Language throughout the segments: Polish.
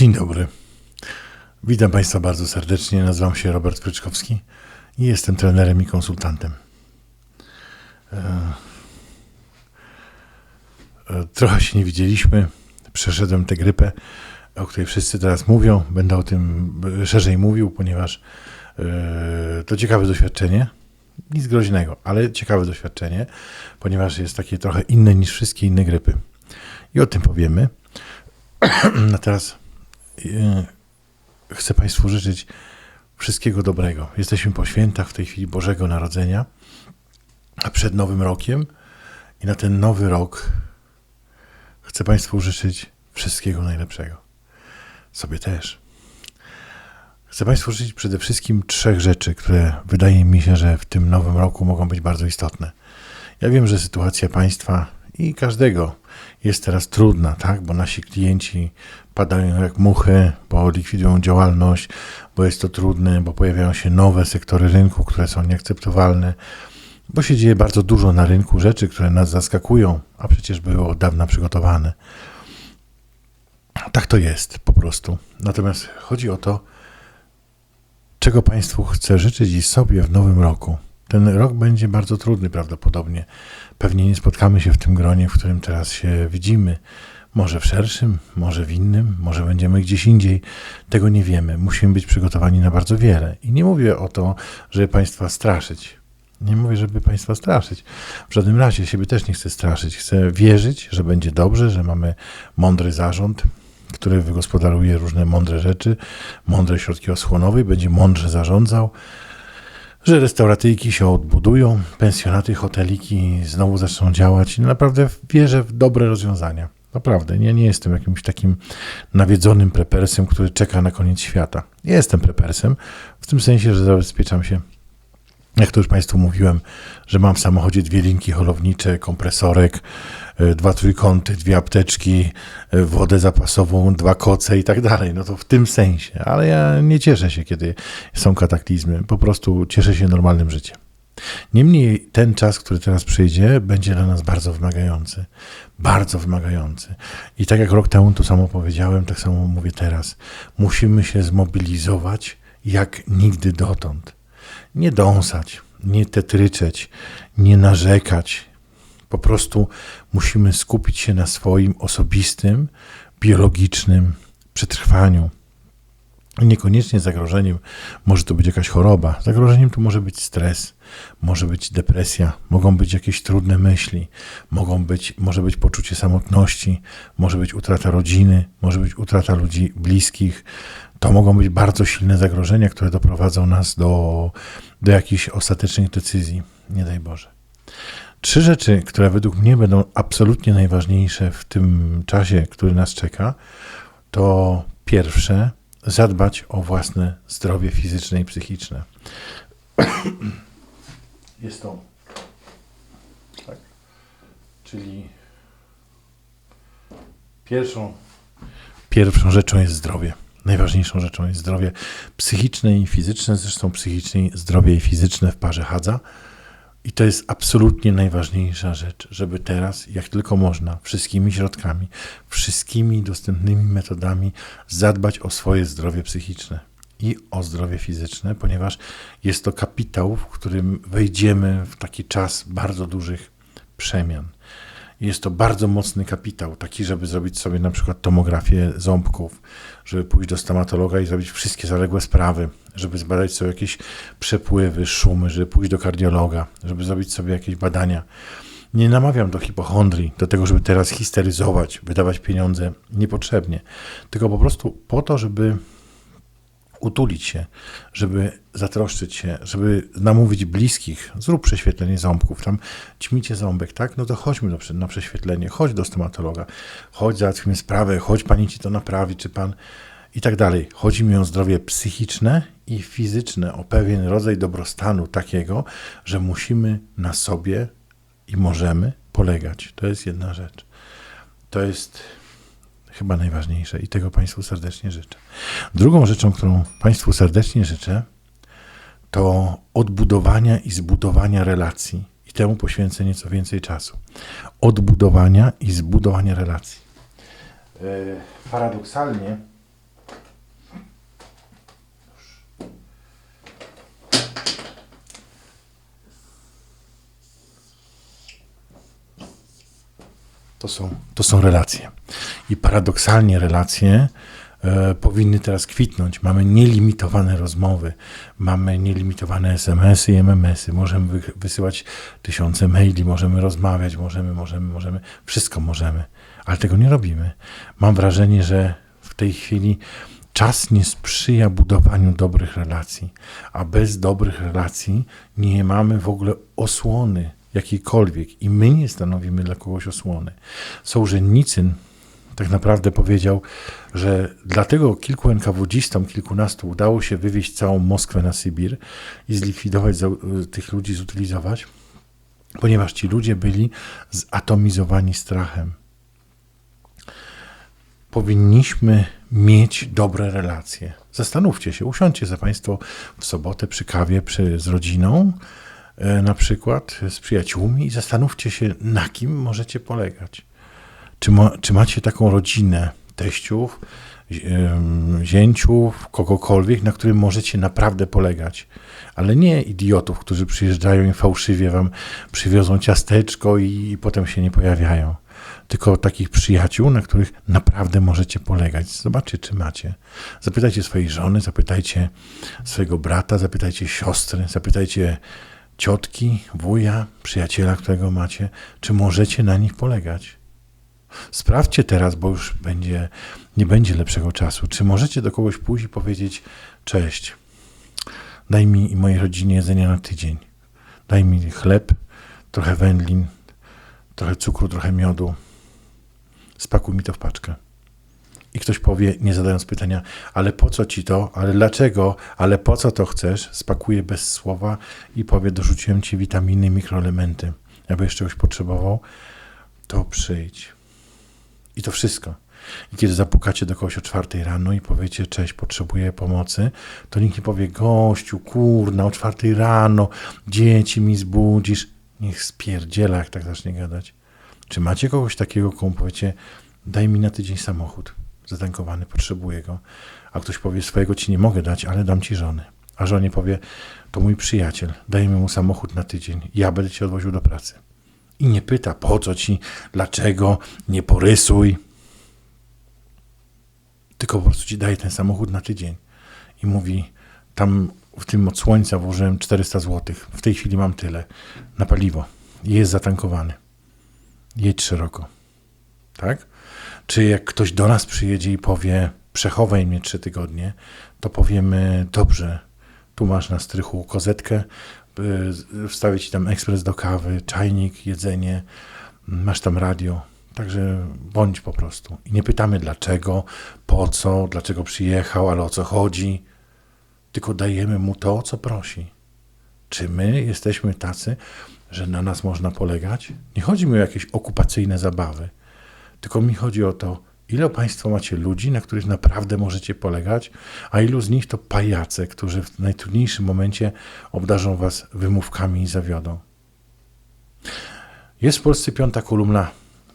Dzień dobry. Witam Państwa bardzo serdecznie. Nazywam się Robert Pryczkowski i jestem trenerem i konsultantem. E, e, Trochę się nie widzieliśmy. Przeszedłem tę grypę, o której wszyscy teraz mówią. Będę o tym szerzej mówił, ponieważ e, to ciekawe doświadczenie. Nic groźnego, ale ciekawe doświadczenie, ponieważ jest takie trochę inne niż wszystkie inne grypy. I o tym powiemy. A teraz chcę Państwu życzyć wszystkiego dobrego. Jesteśmy po świętach w tej chwili Bożego Narodzenia, a przed Nowym Rokiem i na ten nowy rok chcę Państwu życzyć wszystkiego najlepszego. Sobie też. Chcę Państwu życzyć przede wszystkim trzech rzeczy, które wydaje mi się, że w tym nowym roku mogą być bardzo istotne. Ja wiem, że sytuacja państwa i każdego jest teraz trudna, tak? Bo nasi klienci padają jak muchy, bo likwidują działalność, bo jest to trudne, bo pojawiają się nowe sektory rynku, które są nieakceptowalne, bo się dzieje bardzo dużo na rynku rzeczy, które nas zaskakują, a przecież były od dawna przygotowane. Tak to jest po prostu. Natomiast chodzi o to, czego Państwu chcę życzyć i sobie w nowym roku. Ten rok będzie bardzo trudny prawdopodobnie. Pewnie nie spotkamy się w tym gronie, w którym teraz się widzimy. Może w szerszym, może w innym, może będziemy gdzieś indziej. Tego nie wiemy. Musimy być przygotowani na bardzo wiele. I nie mówię o to, żeby Państwa straszyć. Nie mówię, żeby Państwa straszyć. W żadnym razie siebie też nie chcę straszyć. Chcę wierzyć, że będzie dobrze, że mamy mądry zarząd, który wygospodaruje różne mądre rzeczy, mądre środki osłonowe, i będzie mądrze zarządzał, że restauracyjki się odbudują, pensjonaty, hoteliki znowu zaczną działać. Naprawdę wierzę w dobre rozwiązania. Naprawdę, ja nie jestem jakimś takim nawiedzonym prepersem, który czeka na koniec świata. Jestem prepersem w tym sensie, że zabezpieczam się jak to już Państwu mówiłem, że mam w samochodzie dwie linki holownicze, kompresorek, y, dwa trójkąty, dwie apteczki, y, wodę zapasową, dwa koce i tak dalej. No to w tym sensie. Ale ja nie cieszę się, kiedy są kataklizmy. Po prostu cieszę się normalnym życiem. Niemniej ten czas, który teraz przyjdzie, będzie dla nas bardzo wymagający. Bardzo wymagający. I tak jak rok temu to samo powiedziałem, tak samo mówię teraz. Musimy się zmobilizować jak nigdy dotąd nie dąsać, nie tetryczeć, nie narzekać. Po prostu musimy skupić się na swoim osobistym, biologicznym przetrwaniu. Niekoniecznie zagrożeniem może to być jakaś choroba. Zagrożeniem to może być stres, może być depresja, mogą być jakieś trudne myśli, mogą być, może być poczucie samotności, może być utrata rodziny, może być utrata ludzi bliskich. To mogą być bardzo silne zagrożenia, które doprowadzą nas do, do jakichś ostatecznych decyzji. Nie daj Boże. Trzy rzeczy, które według mnie będą absolutnie najważniejsze w tym czasie, który nas czeka, to pierwsze, zadbać o własne zdrowie fizyczne i psychiczne. Jest to. Tak. Czyli pierwszą, pierwszą rzeczą jest zdrowie. Najważniejszą rzeczą jest zdrowie psychiczne i fizyczne. Zresztą psychiczne, zdrowie i fizyczne w parze chadza. I to jest absolutnie najważniejsza rzecz, żeby teraz, jak tylko można, wszystkimi środkami, wszystkimi dostępnymi metodami zadbać o swoje zdrowie psychiczne i o zdrowie fizyczne, ponieważ jest to kapitał, w którym wejdziemy w taki czas bardzo dużych przemian. Jest to bardzo mocny kapitał, taki, żeby zrobić sobie na przykład tomografię ząbków, żeby pójść do stomatologa i zrobić wszystkie zaległe sprawy, żeby zbadać sobie jakieś przepływy, szumy, żeby pójść do kardiologa, żeby zrobić sobie jakieś badania. Nie namawiam do hipochondrii, do tego, żeby teraz histeryzować, wydawać pieniądze niepotrzebnie, tylko po prostu po to, żeby utulić się, żeby zatroszczyć się, żeby namówić bliskich, zrób prześwietlenie ząbków, tam ćmicie ząbek, tak? No to chodźmy do, na prześwietlenie, chodź do stomatologa, chodź, załatwimy sprawę, chodź, pani ci to naprawi, czy pan i tak dalej. Chodzi mi o zdrowie psychiczne i fizyczne, o pewien rodzaj dobrostanu takiego, że musimy na sobie i możemy polegać. To jest jedna rzecz. To jest chyba najważniejsze i tego Państwu serdecznie życzę. Drugą rzeczą, którą Państwu serdecznie życzę, to odbudowania i zbudowania relacji. I temu poświęcę nieco więcej czasu. Odbudowania i zbudowania relacji. E, paradoksalnie, to są, to są relacje. I paradoksalnie relacje e, powinny teraz kwitnąć. Mamy nielimitowane rozmowy, mamy nielimitowane SMS-y i MMS-y, możemy wy, wysyłać tysiące maili, możemy rozmawiać, możemy, możemy, możemy, wszystko możemy, ale tego nie robimy. Mam wrażenie, że w tej chwili czas nie sprzyja budowaniu dobrych relacji, a bez dobrych relacji nie mamy w ogóle osłony jakiejkolwiek i my nie stanowimy dla kogoś osłony. Sołżenicyn tak naprawdę powiedział, że dlatego kilku NKWDzistom, kilkunastu udało się wywieźć całą Moskwę na Sybir i zlikwidować za- tych ludzi, zutylizować, ponieważ ci ludzie byli zatomizowani strachem. Powinniśmy mieć dobre relacje. Zastanówcie się, usiądźcie za Państwo w sobotę przy kawie przy, z rodziną, na przykład z przyjaciółmi i zastanówcie się, na kim możecie polegać. Czy, ma, czy macie taką rodzinę teściów, zięciów, kogokolwiek, na którym możecie naprawdę polegać? Ale nie idiotów, którzy przyjeżdżają i fałszywie wam przywiozą ciasteczko i, i potem się nie pojawiają. Tylko takich przyjaciół, na których naprawdę możecie polegać. Zobaczcie, czy macie. Zapytajcie swojej żony, zapytajcie swojego brata, zapytajcie siostry, zapytajcie ciotki, wuja, przyjaciela, którego macie, czy możecie na nich polegać. Sprawdźcie teraz, bo już będzie, nie będzie lepszego czasu. Czy możecie do kogoś pójść i powiedzieć: Cześć, daj mi i mojej rodzinie jedzenia na tydzień. Daj mi chleb, trochę wędlin, trochę cukru, trochę miodu. Spakuj mi to w paczkę. I ktoś powie, nie zadając pytania, ale po co ci to, ale dlaczego, ale po co to chcesz? Spakuje bez słowa i powie, dorzuciłem ci witaminy, mikroelementy. Jakbyś czegoś potrzebował, to przyjdź. I to wszystko. I kiedy zapukacie do kogoś o czwartej rano i powiecie, cześć, potrzebuję pomocy, to nikt nie powie, gościu, kurna, o czwartej rano, dzieci mi zbudzisz. Niech spierdziela, jak tak zacznie gadać. Czy macie kogoś takiego, komu powiecie, daj mi na tydzień samochód zatankowany, potrzebuję go. A ktoś powie, swojego ci nie mogę dać, ale dam ci żonę. A żonie powie, to mój przyjaciel, dajmy mu samochód na tydzień, ja będę cię odwoził do pracy. I nie pyta, po co ci, dlaczego, nie porysuj. Tylko po prostu ci daje ten samochód na tydzień. I mówi, tam w tym od słońca włożyłem 400 zł. W tej chwili mam tyle na paliwo. Jest zatankowany. Jedź szeroko. Tak? Czy jak ktoś do nas przyjedzie i powie, przechowaj mnie trzy tygodnie, to powiemy, dobrze, tu masz na strychu kozetkę, y, wstawię ci tam ekspres do kawy, czajnik, jedzenie, masz tam radio. Także bądź po prostu. I nie pytamy dlaczego, po co, dlaczego przyjechał, ale o co chodzi, tylko dajemy mu to, o co prosi. Czy my jesteśmy tacy, że na nas można polegać? Nie chodzi mi o jakieś okupacyjne zabawy, tylko mi chodzi o to, ile Państwo macie ludzi, na których naprawdę możecie polegać, a ilu z nich to pajace, którzy w najtrudniejszym momencie obdarzą Was wymówkami i zawiodą. Jest w Polsce piąta kolumna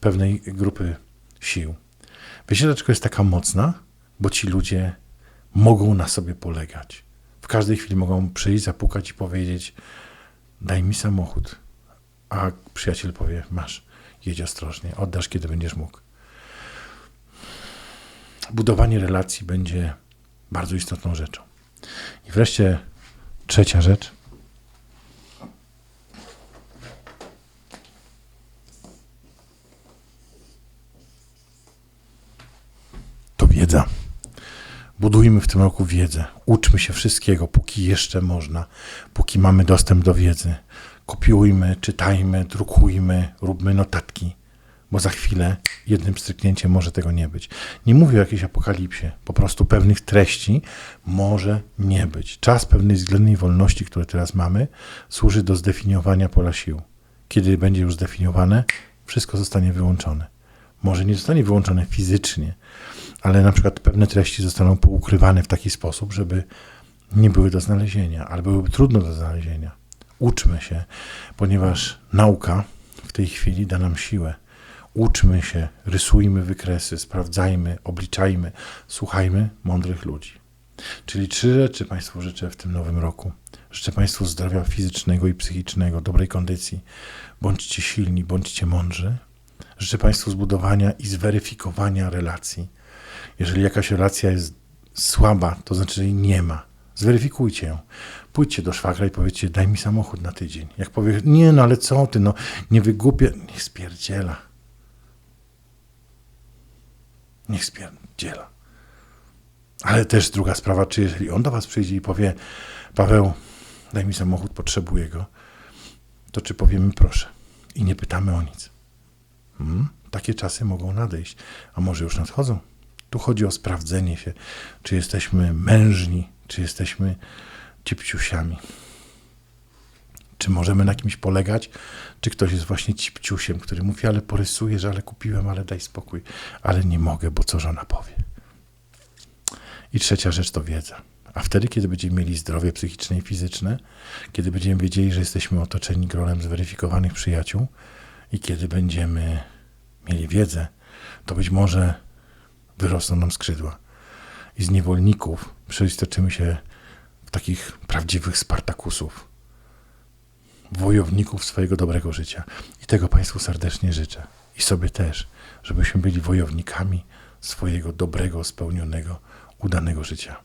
pewnej grupy sił. Wiecie, dlaczego jest taka mocna? Bo ci ludzie mogą na sobie polegać. W każdej chwili mogą przyjść, zapukać i powiedzieć: Daj mi samochód. A przyjaciel powie: Masz, jedź ostrożnie, oddasz, kiedy będziesz mógł. Budowanie relacji będzie bardzo istotną rzeczą. I wreszcie trzecia rzecz. To wiedza. Budujmy w tym roku wiedzę. Uczmy się wszystkiego, póki jeszcze można, póki mamy dostęp do wiedzy. Kopiujmy, czytajmy, drukujmy, róbmy notatki, bo za chwilę jednym stryknięciem może tego nie być. Nie mówię o jakiejś apokalipsie, po prostu pewnych treści może nie być. Czas pewnej względnej wolności, które teraz mamy, służy do zdefiniowania pola sił. Kiedy będzie już zdefiniowane, wszystko zostanie wyłączone. Może nie zostanie wyłączone fizycznie, ale na przykład pewne treści zostaną poukrywane w taki sposób, żeby nie były do znalezienia, ale byłyby trudno do znalezienia. Uczmy się, ponieważ nauka w tej chwili da nam siłę. Uczmy się, rysujmy wykresy, sprawdzajmy, obliczajmy, słuchajmy mądrych ludzi. Czyli trzy rzeczy Państwu życzę w tym nowym roku. Życzę Państwu zdrowia fizycznego i psychicznego, dobrej kondycji. Bądźcie silni, bądźcie mądrzy. Życzę Państwu zbudowania i zweryfikowania relacji. Jeżeli jakaś relacja jest słaba, to znaczy, że jej nie ma. Zweryfikujcie ją. Pójdźcie do szwagra i powiedzcie, daj mi samochód na tydzień. Jak powie, nie no, ale co ty, no, nie wygłupię, niech spierdziela. Niech spierdziela. Ale też druga sprawa, czy jeżeli on do was przyjdzie i powie, Paweł, daj mi samochód, potrzebuję go, to czy powiemy proszę i nie pytamy o nic. Hmm? Takie czasy mogą nadejść, a może już nadchodzą. Tu chodzi o sprawdzenie się, czy jesteśmy mężni, czy jesteśmy cipciusiami. Czy możemy na kimś polegać, czy ktoś jest właśnie cipciusiem, który mówi, ale porysujesz, ale kupiłem, ale daj spokój, ale nie mogę, bo co żona powie. I trzecia rzecz to wiedza. A wtedy, kiedy będziemy mieli zdrowie psychiczne i fizyczne, kiedy będziemy wiedzieli, że jesteśmy otoczeni gronem zweryfikowanych przyjaciół i kiedy będziemy mieli wiedzę, to być może wyrosną nam skrzydła. I z niewolników przeistoczymy się w takich prawdziwych Spartakusów, wojowników swojego dobrego życia. I tego Państwu serdecznie życzę. I sobie też, żebyśmy byli wojownikami swojego dobrego, spełnionego, udanego życia.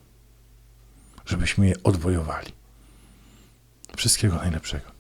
Żebyśmy je odwojowali. Wszystkiego najlepszego.